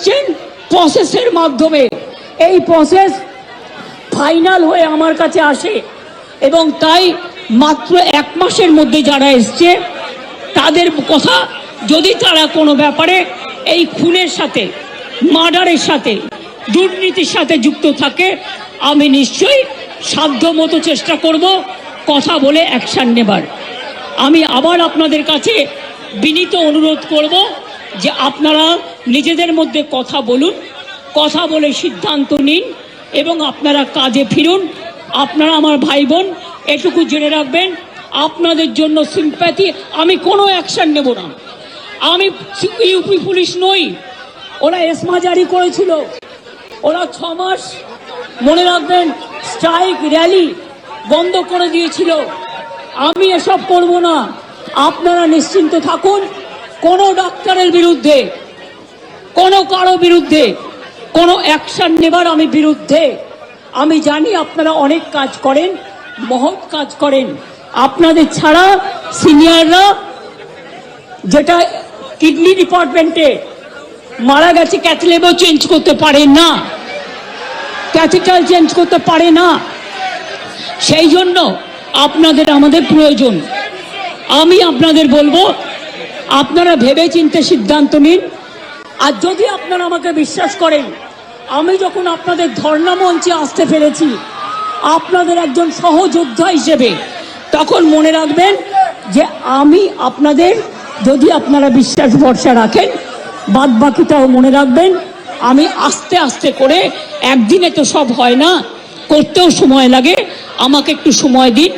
এসছেন প্রসেসের মাধ্যমে। এই প্রসেস ফাইনাল হয়ে আমার কাছে আসে এবং তাই মাত্র এক মাসের মধ্যে যারা এসছে, তাদের কথা যদি তারা কোনো ব্যাপারে এই খুনের সাথে, মার্ডারের সাথে, দুর্নীতির সাথে যুক্ত থাকে, আমি নিশ্চয়ই সাধ্য মতো চেষ্টা করব কথা বলে অ্যাকশান নেবার। আমি আবার আপনাদের কাছে বিনীত অনুরোধ করব যে আপনারা নিজেদের মধ্যে কথা বলুন, কথা বলে সিদ্ধান্ত নিন এবং আপনারা কাজে ফিরুন। আপনারা আমার ভাই বোন এটুকু জেনে রাখবেন, আপনাদের জন্য সিম্প্যাথি আমি কোনো অ্যাকশন নেব না। আমি ইউপি পুলিশ নই, ওরা এসমা জারি করেছিল। ওরা ছ মাস, মনে রাখবেন স্ট্রাইক র্যালি বন্ধ করে দিয়েছিল। আমি এসব করব না। আপনারা নিশ্চিন্ত থাকুন কোনো ডক্টরের বিরুদ্ধে, কোনো কারও বিরুদ্ধে, কোনো অ্যাকশন নেবার আমি বিরুদ্ধে, আমি জানি আপনারা অনেক কাজ করেন, মহৎ কাজ করেন। আপনাদের ছাড়া সিনিয়ররা যেটা কিডনি ডিপার্টমেন্টে মারা গেছে ক্যাথলেবও চেঞ্জ করতে পারে না। ক্যাথিটাল চেঞ্জ করতে পারে না। সেই জন্য আপনাদের আমাদের প্রয়োজন। আমি আপনাদের বলব আপনারা ভেবে চিন্তে সিদ্ধান্ত নিন। আর যদি আপনারা আমাকে বিশ্বাস করেন, আমি যখন আপনাদের ধর্ণা মঞ্চে আসতে পেরেছি আপনাদের একজন সহযোদ্ধা হিসেবে, তখন মনে রাখবেন যে আমি আপনাদের, যদি আপনারা বিশ্বাস ভরসা রাখেন বাদ বাকিটাও মনে রাখবেন, আমি আস্তে আস্তে করে, একদিনে তো সব হয় না, করতেও সময় লাগে, আমাকে একটু সময় দিন।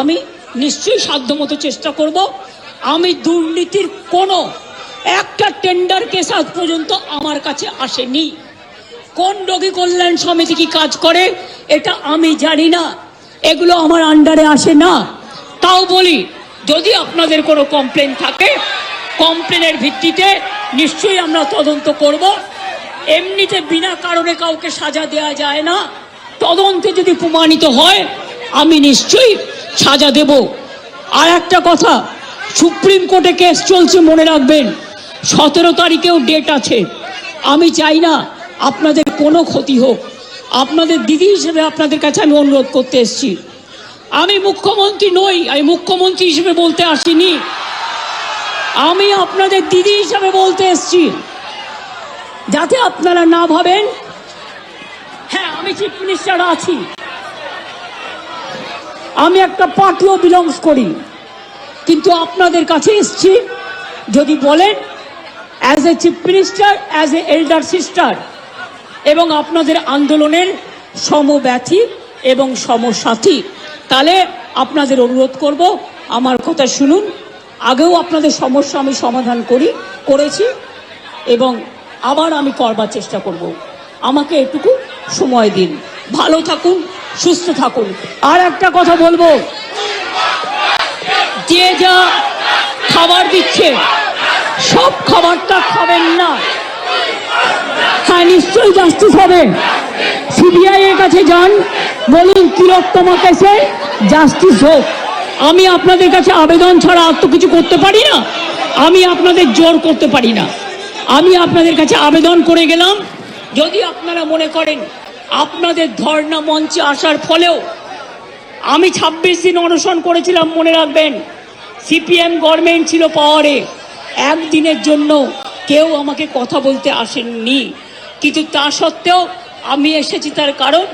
আমি নিশ্চয়ই সাধ্যমতো চেষ্টা করব আমি দুর্নীতির কোনো একটা টেন্ডার কেস আজ পর্যন্ত আমার কাছে আসেনি। কোন রোগী কল্যাণ সমিতি কি কাজ করে, এটা আমি জানি না। এগুলো আমার আন্ডারে আসে না। তাও বলি, যদি আপনাদের কোনো কমপ্লেন থাকে কমপ্লেনের ভিত্তিতে নিশ্চয়ই আমরা তদন্ত করব। এমনিতে বিনা কারণে কাউকে সাজা দেওয়া যায় না। তদন্তে যদি প্রমাণিত হয়, আমি নিশ্চয়ই সাজা দেব। আর একটা কথা সুপ্রিম কোর্টে কেস চলছে, মনে রাখবেন। সতেরো তারিখেও ডেট আছে। আমি চাই না আপনাদের কোনো ক্ষতি হোক। আপনাদের দিদি হিসেবে আপনাদের কাছে আমি অনুরোধ করতে এসেছি। আমি মুখ্যমন্ত্রী নই, আমি মুখ্যমন্ত্রী হিসেবে বলতে আসিনি। আমি আপনাদের দিদি হিসেবে বলতে এসেছি। যাতে আপনারা না ভাবেন হ্যাঁ আমি চিফ মিনিস্টার আছি। আমি একটা পার্টিও বিলংস করি। কিন্তু আপনাদের কাছে এসছি যদি বলেন as a chief minister as a elder sister এবং আপনাদের আন্দোলনের সমব্যথী এবং সমসাথী, তাহলে আপনাদের অনুরোধ করব, আমার কথা শুনুন। আগেও আপনাদের সমস্যা আমি সমাধান করি, করেছি, এবং আবার আমি করবার চেষ্টা করব। আমাকে এটুকু সময় দিন। ভালো থাকুন, সুস্থ থাকুন। আর একটা কথা বলব। যে যা খাবার দিচ্ছে, সব খাবারটা খাবেন না। হ্যাঁ নিশ্চয়ই জাস্টিস হবে। সিবিআই এর কাছে যান, বলুন তিলোত্তমা কেসে জাস্টিস হোক। আমি আপনাদের কাছে আবেদন ছাড়া আর তো কিছু করতে পারি না। আমি আপনাদের জোর করতে পারি না। আমি আপনাদের কাছে আবেদন করে গেলাম। যদি আপনারা মনে করেন, আপনাদের ধর্ণা মঞ্চে আসার ফলেও আমি ছাব্বিশ দিন অনশন করেছিলাম, মনে রাখবেন। সিপিএম গভর্নমেন্ট ছিল পাওয়ারে। একদিনের জন্য কেউ আমাকে কথা বলতে আসেননি। কিন্তু তা সত্ত্বেও আমি এসেছি তার কারণ,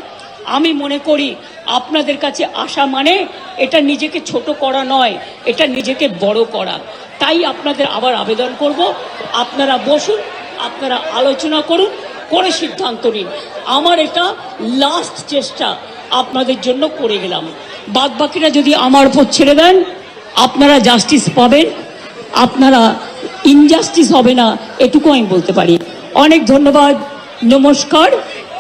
আমি মনে করি আপনাদের কাছে আসা মানে এটা নিজেকে ছোট করা নয়, এটা নিজেকে বড় করা। তাই আপনাদের আবার আবেদন করব। আপনারা বসুন, আপনারা আলোচনা করুন, করে সিদ্ধান্ত নিন। আমার এটা লাস্ট চেষ্টা। আপনাদের জন্য করে গেলাম। বাদ বাকিরা যদি আমার উপর ছেড়ে দেন, আপনারা জাস্টিস পাবেন, আপনারা ইনজাস্টিস হবে না, এটুকু আমি বলতে পারি। অনেক ধন্যবাদ, নমস্কার।